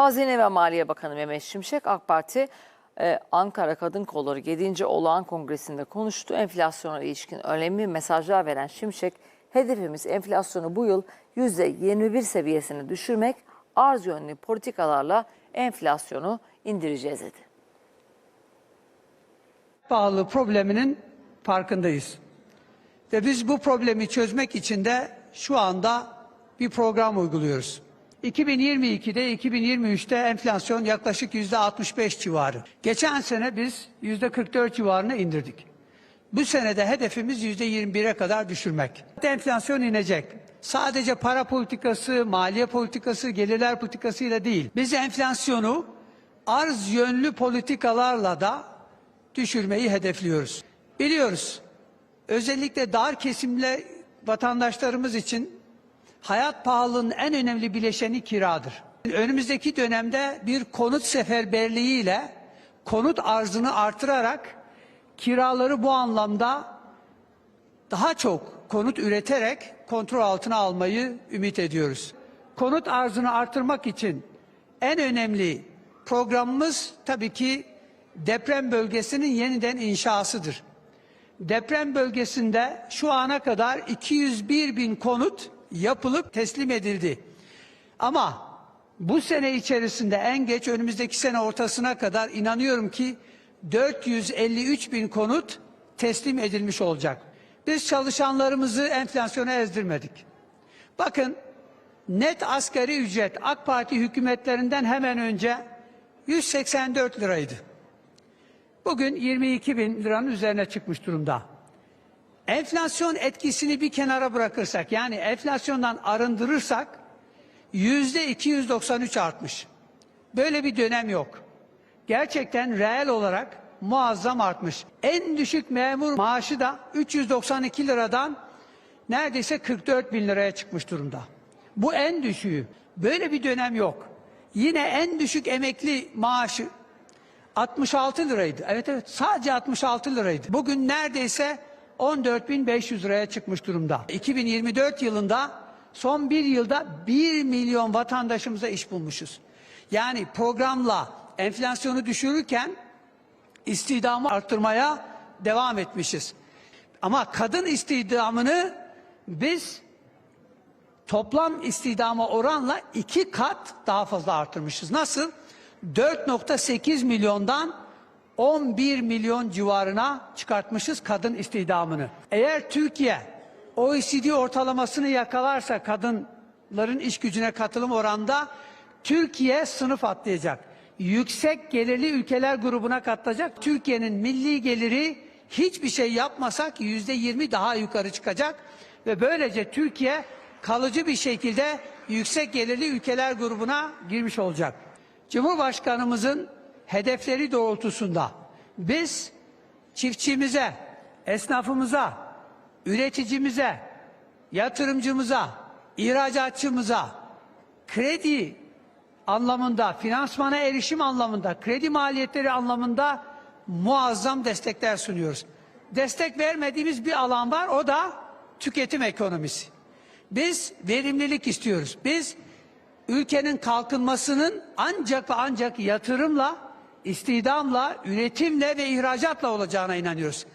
Hazine ve Maliye Bakanı Mehmet Şimşek AK Parti e, Ankara Kadın Kolları 7. Olağan Kongresi'nde konuştu. Enflasyona ilişkin önemli mesajlar veren Şimşek, hedefimiz enflasyonu bu yıl %21 seviyesine düşürmek, arz yönlü politikalarla enflasyonu indireceğiz dedi. pahalılığı probleminin farkındayız. Ve biz bu problemi çözmek için de şu anda bir program uyguluyoruz. 2022'de 2023'te enflasyon yaklaşık yüzde 65 civarı. Geçen sene biz yüzde 44 civarına indirdik. Bu senede hedefimiz yüzde 21'e kadar düşürmek. Enflasyon inecek. Sadece para politikası, maliye politikası, gelirler politikasıyla değil. Biz enflasyonu arz yönlü politikalarla da düşürmeyi hedefliyoruz. Biliyoruz. Özellikle dar kesimle vatandaşlarımız için hayat pahalılığının en önemli bileşeni kiradır. Önümüzdeki dönemde bir konut seferberliği ile konut arzını artırarak kiraları bu anlamda daha çok konut üreterek kontrol altına almayı ümit ediyoruz. Konut arzını artırmak için en önemli programımız tabii ki deprem bölgesinin yeniden inşasıdır. Deprem bölgesinde şu ana kadar 201 bin konut yapılıp teslim edildi. Ama bu sene içerisinde en geç önümüzdeki sene ortasına kadar inanıyorum ki 453 bin konut teslim edilmiş olacak. Biz çalışanlarımızı enflasyona ezdirmedik. Bakın net asgari ücret AK Parti hükümetlerinden hemen önce 184 liraydı. Bugün 22 bin liranın üzerine çıkmış durumda. Enflasyon etkisini bir kenara bırakırsak yani enflasyondan arındırırsak yüzde 293 artmış. Böyle bir dönem yok. Gerçekten reel olarak muazzam artmış. En düşük memur maaşı da 392 liradan neredeyse 44 bin liraya çıkmış durumda. Bu en düşüğü. Böyle bir dönem yok. Yine en düşük emekli maaşı 66 liraydı. Evet evet sadece 66 liraydı. Bugün neredeyse 14.500 liraya çıkmış durumda. 2024 yılında son bir yılda 1 milyon vatandaşımıza iş bulmuşuz. Yani programla enflasyonu düşürürken istihdamı arttırmaya devam etmişiz. Ama kadın istihdamını biz toplam istihdama oranla iki kat daha fazla artırmışız. Nasıl? 4.8 milyondan 11 milyon civarına çıkartmışız kadın istihdamını. Eğer Türkiye OECD ortalamasını yakalarsa kadınların iş gücüne katılım oranda Türkiye sınıf atlayacak. Yüksek gelirli ülkeler grubuna katılacak. Türkiye'nin milli geliri hiçbir şey yapmasak yüzde 20 daha yukarı çıkacak ve böylece Türkiye kalıcı bir şekilde yüksek gelirli ülkeler grubuna girmiş olacak. Cumhurbaşkanımızın hedefleri doğrultusunda biz çiftçimize, esnafımıza, üreticimize, yatırımcımıza, ihracatçımıza kredi anlamında, finansmana erişim anlamında, kredi maliyetleri anlamında muazzam destekler sunuyoruz. Destek vermediğimiz bir alan var o da tüketim ekonomisi. Biz verimlilik istiyoruz. Biz ülkenin kalkınmasının ancak ancak yatırımla, istihdamla, üretimle ve ihracatla olacağına inanıyoruz.